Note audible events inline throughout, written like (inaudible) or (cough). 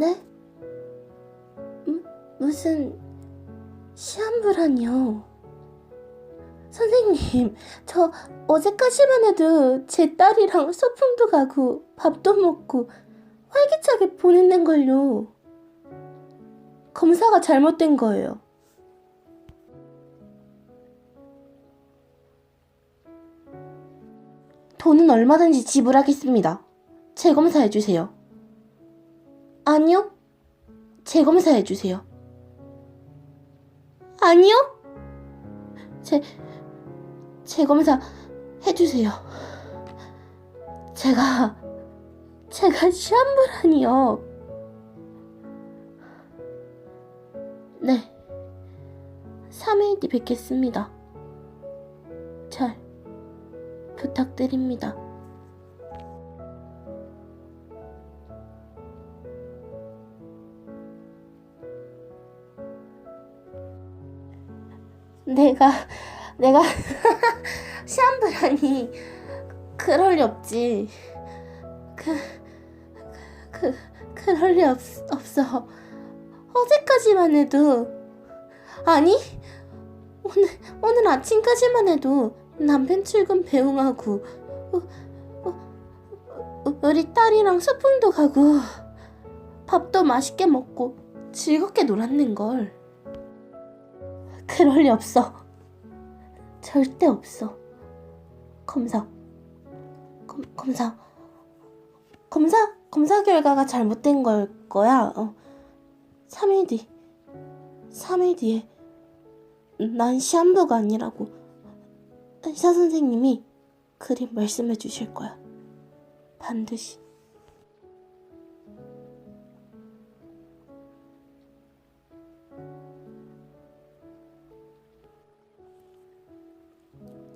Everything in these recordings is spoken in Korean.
네? 무, 무슨 시한부라뇨? 선생님, 저 어제까지만 해도 제 딸이랑 소풍도 가고 밥도 먹고 활기차게 보냈는 걸요. 검사가 잘못된 거예요. 돈은 얼마든지 지불하겠습니다. 재검사해 주세요. 아니요. 재검사해 주세요. 아니요. 재 재검사 해 주세요. 제가 제가 시한부라니요. 네. 3일 뒤 뵙겠습니다. 잘 부탁드립니다. 내가 내가 (laughs) 시한부라니 그럴 리 없지. 그 그, 그럴 리 없, 없어. 어제까지만 해도 아니 오늘 오늘 아침까지만 해도 남편 출근 배웅하고 어, 어, 어, 우리 딸이랑 소풍도 가고 밥도 맛있게 먹고 즐겁게 놀았는 걸. 그럴 리 없어. 절대 없어. 검사. 검, 검사. 검사 검사 결과가 잘못된 걸 거야. 어. 3일 뒤. 3일 뒤에 난 시한부가 아니라고 의사 선생님이 그리 말씀해 주실 거야. 반드시.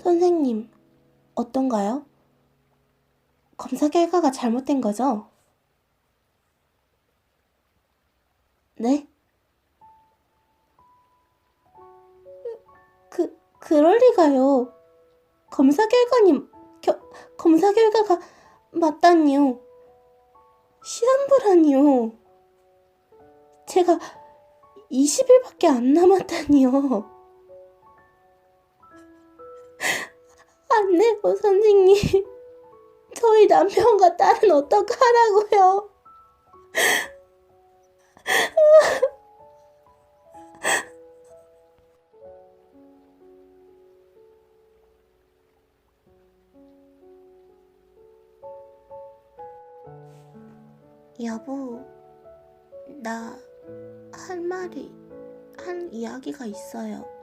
선생님, 어떤가요? 검사 결과가 잘못된 거죠? 네? 그, 그럴 리가요. 검사 결과님, 겨, 검사 결과가 맞다니요. 시한부라니요. 제가 20일밖에 안 남았다니요. 안 돼요, 선생님. (laughs) 저희 남편과 딸은 어떡하라고요? (laughs) 여보, 나 할 말이, 할 이야기가 있어요.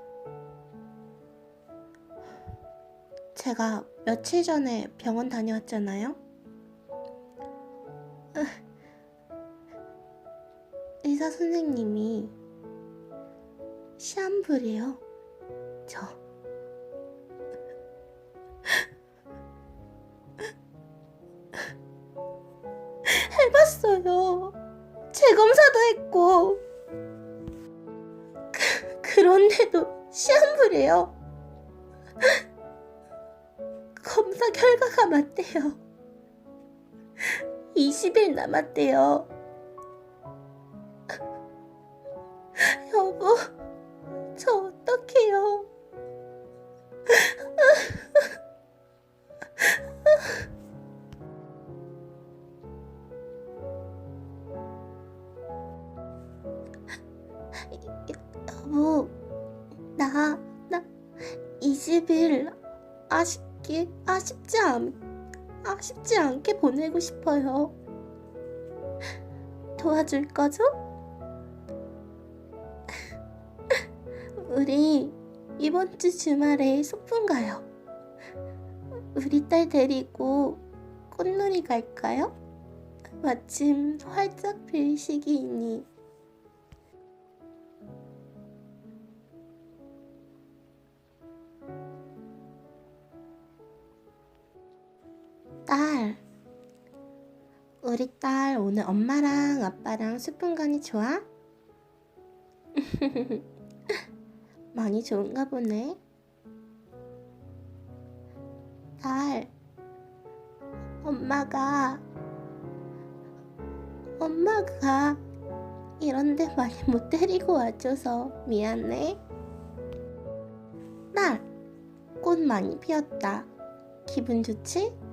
제가 며칠 전에 병원 다녀왔잖아요. 의사 선생님이 시한부래요. 저. 해봤어요. 재검사도 했고. 그, 그런데도 시한부래요. 결과가 맞대요. (laughs) 20일 남았대요. (laughs) 여보, 저 어떡해요? (laughs) 여보, 나, 나 20일 아 쉽게, 아쉽지 않, 아쉽지 않게 보내고 싶어요. 도와줄 거죠? 우리 이번 주 주말에 소풍 가요. 우리 딸 데리고 꽃놀이 갈까요? 마침 활짝 필 시기이니. 딸, 우리 딸 오늘 엄마랑 아빠랑 소풍 가니 좋아? (laughs) 많이 좋은가 보네. 딸, 엄마가 엄마가 이런데 많이 못 데리고 와줘서 미안해. 딸, 꽃 많이 피었다. 기분 좋지?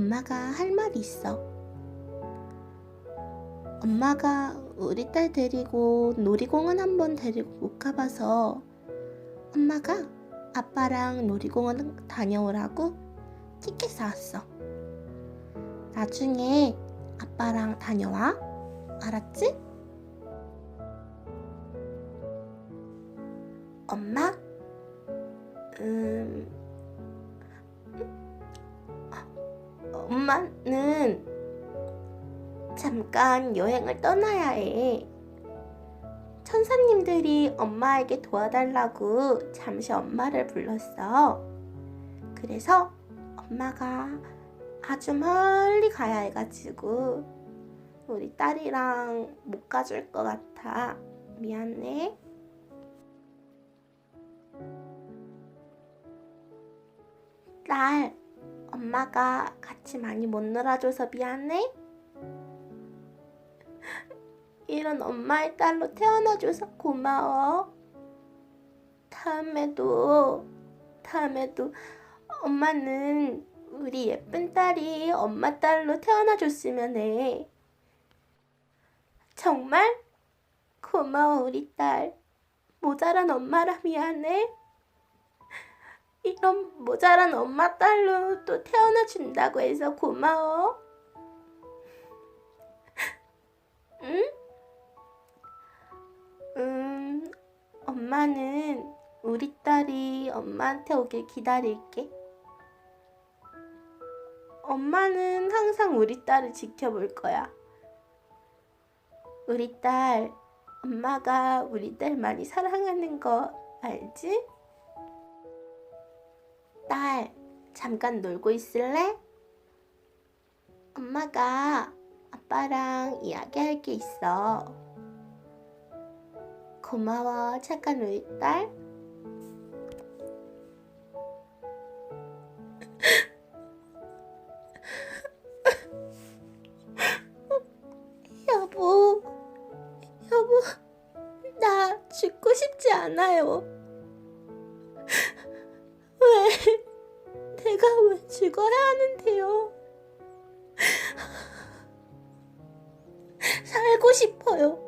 엄마가 할말 있어. 엄마가 우리 딸 데리고 놀이공원 한번 데리고 못 가봐서 엄마가 아빠랑 놀이공원 다녀오라고 티켓 사왔어. 나중에 아빠랑 다녀와. 알았지? 엄마? 음, 엄마는 잠깐 여행을 떠나야 해. 천사님들이 엄마에게 도와달라고 잠시 엄마를 불렀어. 그래서 엄마가 아주 멀리 가야 해가지고 우리 딸이랑 못 가줄 것 같아. 미안해. 딸, 엄마가 같이 많이 못 놀아줘서 미안해. 이런 엄마의 딸로 태어나줘서 고마워. 다음에도, 다음에도 엄마는 우리 예쁜 딸이 엄마 딸로 태어나줬으면 해. 정말? 고마워, 우리 딸. 모자란 엄마라 미안해. 이런 모자란 엄마 딸로 또 태어나 준다고 해서 고마워. 응? 음, 엄마는 우리 딸이 엄마한테 오길 기다릴게. 엄마는 항상 우리 딸을 지켜볼 거야. 우리 딸, 엄마가 우리 딸 많이 사랑하는 거 알지? 딸, 잠깐 놀고 있을래? 엄마가 아빠랑 이야기할 게 있어. 고마워, 착한 우리 딸. 왜, 내가 왜 죽어야 하는데요? 살고 싶어요.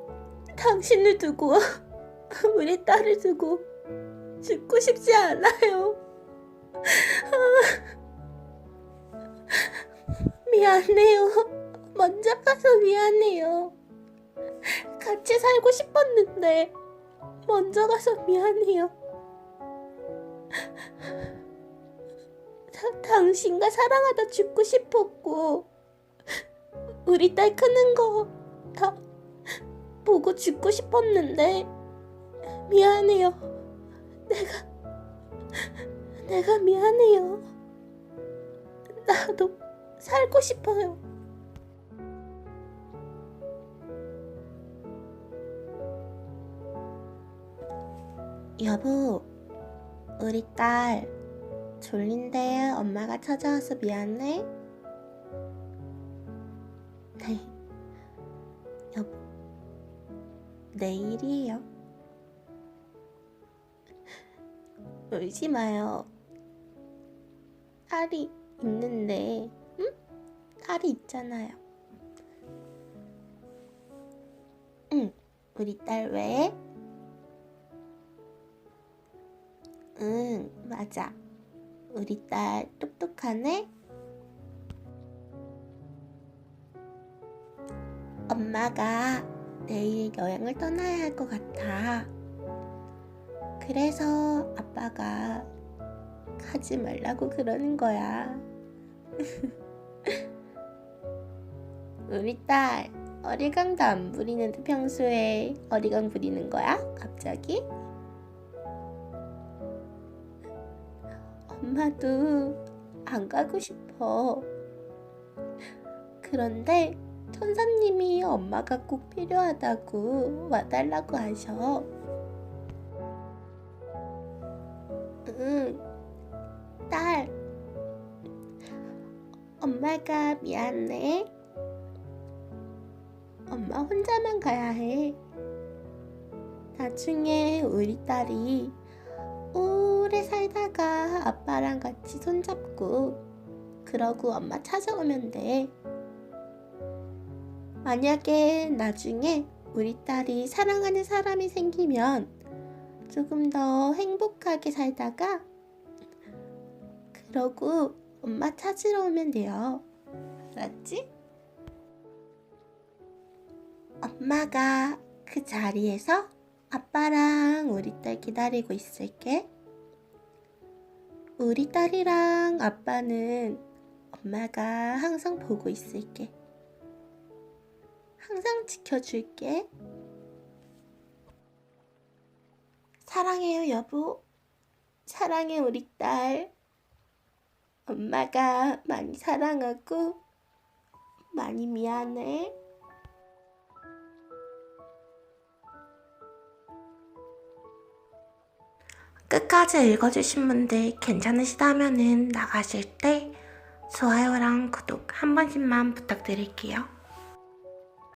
당신을 두고, 우리 딸을 두고, 죽고 싶지 않아요. 미안해요. 먼저 가서 미안해요. 같이 살고 싶었는데, 먼저 가서 미안해요. 당신과 사랑하다 죽고 싶었고, 우리 딸 크는 거 다 보고 죽고 싶었는데, 미안해요. 내가, 내가 미안해요. 나도 살고 싶어요. 여보, 우리 딸 졸린데 엄마가 찾아와서 미안해. 네, 여보, 내일이에요. 울지 마요. 딸이 있는데, 응? 딸이 있잖아요. 응, 우리 딸 왜? 응, 맞아. 우리 딸 똑똑하네? 엄마가 내일 여행을 떠나야 할 것 같아. 그래서 아빠가 가지 말라고 그러는 거야. (laughs) 우리 딸, 어리광도 안 부리는데 평소에 어리광 부리는 거야? 갑자기? 엄마도 안 가고 싶어. 그런데 천사님이 엄마가 꼭 필요하다고 와달라고 하셔. 응, 딸. 엄마가 미안해. 엄마 혼자만 가야 해. 나중에 우리 딸이 살다가 아빠랑 같이 손잡고 그러고 엄마 찾아오면 돼. 만약에 나중에 우리 딸이 사랑하는 사람이 생기면 조금 더 행복하게 살다가 그러고 엄마 찾으러 오면 돼요. 알았지? 엄마가 그 자리에서 아빠랑 우리 딸 기다리고 있을게. 우리 딸이랑 아빠는 엄마가 항상 보고 있을게. 항상 지켜줄게. 사랑해요, 여보. 사랑해, 우리 딸. 엄마가 많이 사랑하고 많이 미안해. 끝까지 읽어주신 분들 괜찮으시다면은 나가실 때 좋아요랑 구독 한 번씩만 부탁드릴게요.